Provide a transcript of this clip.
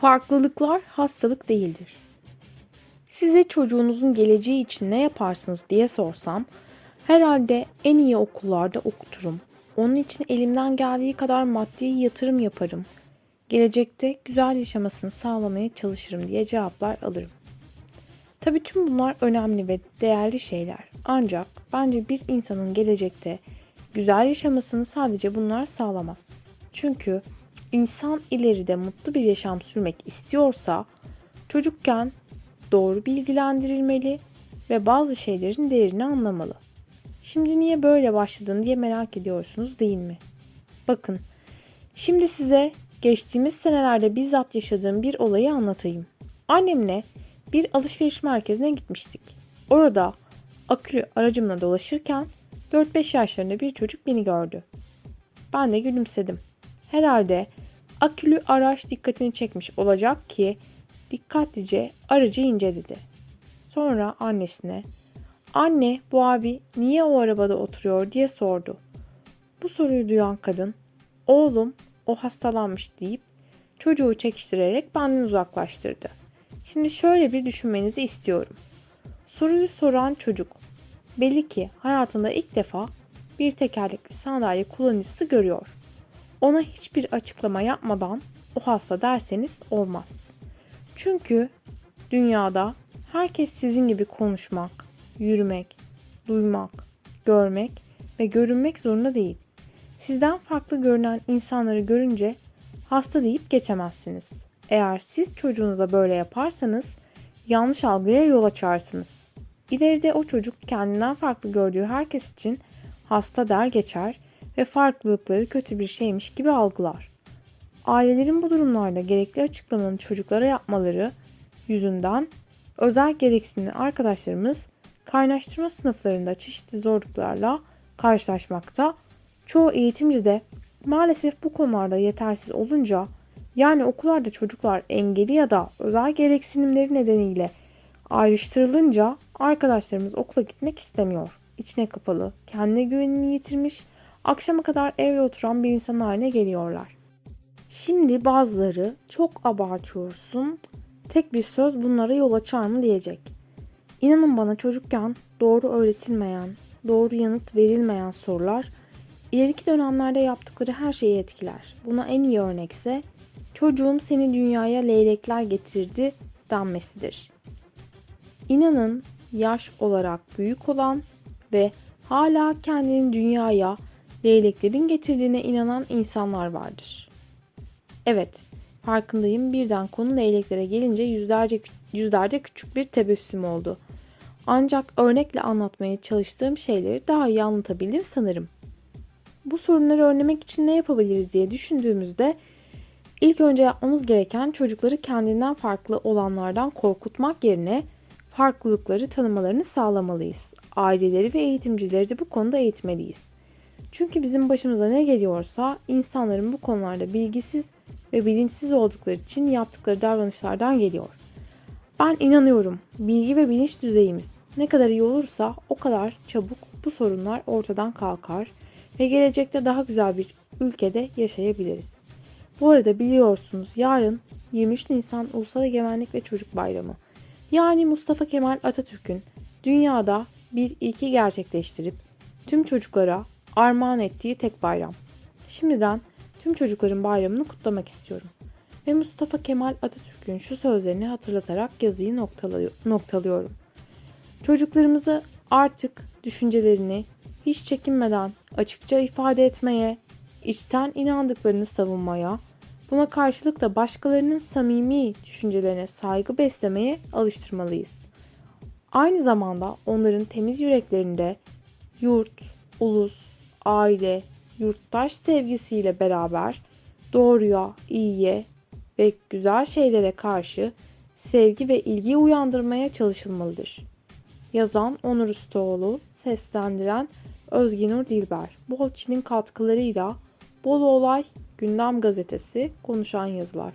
Farklılıklar hastalık değildir. Size çocuğunuzun geleceği için ne yaparsınız diye sorsam, herhalde en iyi okullarda okuturum. Onun için elimden geldiği kadar maddi yatırım yaparım. Gelecekte güzel yaşamasını sağlamaya çalışırım diye cevaplar alırım. Tabii tüm bunlar önemli ve değerli şeyler. Ancak bence bir insanın gelecekte güzel yaşamasını sadece bunlar sağlamaz. Çünkü insan ileride mutlu bir yaşam sürmek istiyorsa çocukken doğru bilgilendirilmeli ve bazı şeylerin değerini anlamalı. Şimdi niye böyle başladın diye merak ediyorsunuz değil mi? Bakın, şimdi size geçtiğimiz senelerde bizzat yaşadığım bir olayı anlatayım. Annemle bir alışveriş merkezine gitmiştik. Orada akülü aracımla dolaşırken 4-5 yaşlarında bir çocuk beni gördü. Ben de gülümsedim. Herhalde akülü araç dikkatini çekmiş olacak ki dikkatlice aracı inceledi. Sonra annesine "Anne, bu abi niye o arabada oturuyor?" diye sordu. Bu soruyu duyan kadın "Oğlum, o hastalanmış." deyip çocuğu çekiştirerek benden uzaklaştırdı. Şimdi şöyle bir düşünmenizi istiyorum. Soruyu soran çocuk belli ki hayatında ilk defa bir tekerlekli sandalye kullanıcısı görüyor. Ona hiçbir açıklama yapmadan o hasta derseniz olmaz. Çünkü dünyada herkes sizin gibi konuşmak, yürümek, duymak, görmek ve görünmek zorunda değil. Sizden farklı görünen insanları görünce hasta deyip geçemezsiniz. Eğer siz çocuğunuza böyle yaparsanız yanlış algıya yol açarsınız. İleride o çocuk kendinden farklı gördüğü herkes için hasta der geçer ve farklılıkları kötü bir şeymiş gibi algılar. Ailelerin bu durumlarda gerekli açıklamanın çocuklara yapmaları yüzünden özel gereksinimli arkadaşlarımız kaynaştırma sınıflarında çeşitli zorluklarla karşılaşmakta. Çoğu eğitimci de maalesef bu konularda yetersiz olunca yani okullarda çocuklar engeli ya da özel gereksinimleri nedeniyle ayrıştırılınca arkadaşlarımız okula gitmek istemiyor. İçine kapalı, kendine güvenini yitirmiş, akşama kadar evde oturan bir insan haline geliyorlar. Şimdi bazıları çok abartıyorsun, tek bir söz bunlara yol açar mı diyecek. İnanın bana çocukken doğru öğretilmeyen, doğru yanıt verilmeyen sorular ileriki dönemlerde yaptıkları her şeyi etkiler. Buna en iyi örnekse çocuğum seni dünyaya leylekler getirdi denmesidir. İnanın yaş olarak büyük olan ve hala kendini dünyaya leyleklerin getirdiğine inanan insanlar vardır. Evet, farkındayım birden konu leyleklere gelince yüzlerce yüzlerde küçük bir tebessüm oldu. Ancak örnekle anlatmaya çalıştığım şeyleri daha iyi anlatabildim sanırım. Bu sorunları önlemek için ne yapabiliriz diye düşündüğümüzde ilk önce yapmamız gereken çocukları kendinden farklı olanlardan korkutmak yerine farklılıkları tanımalarını sağlamalıyız. Aileleri ve eğitimcileri de bu konuda eğitmeliyiz. Çünkü bizim başımıza ne geliyorsa insanların bu konularda bilgisiz ve bilinçsiz oldukları için yaptıkları davranışlardan geliyor. Ben inanıyorum bilgi ve bilinç düzeyimiz ne kadar iyi olursa o kadar çabuk bu sorunlar ortadan kalkar ve gelecekte daha güzel bir ülkede yaşayabiliriz. Bu arada biliyorsunuz yarın 23 Nisan Ulusal Egemenlik ve Çocuk Bayramı. Yani Mustafa Kemal Atatürk'ün dünyada bir ilki gerçekleştirip tüm çocuklara armağan ettiği tek bayram. Şimdiden tüm çocukların bayramını kutlamak istiyorum. Ve Mustafa Kemal Atatürk'ün şu sözlerini hatırlatarak yazıyı noktalıyorum. Çocuklarımızı artık düşüncelerini hiç çekinmeden açıkça ifade etmeye, içten inandıklarını savunmaya, buna karşılık da başkalarının samimi düşüncelerine saygı beslemeye alıştırmalıyız. Aynı zamanda onların temiz yüreklerinde yurt, ulus, aile, yurttaş sevgisiyle beraber doğruya, iyiye ve güzel şeylere karşı sevgi ve ilgi uyandırmaya çalışılmalıdır. Yazan Onur Ustaoğlu, seslendiren Özginur Dilber. Bolçin'in katkılarıyla Bolu Olay Gündem Gazetesi konuşan yazılar.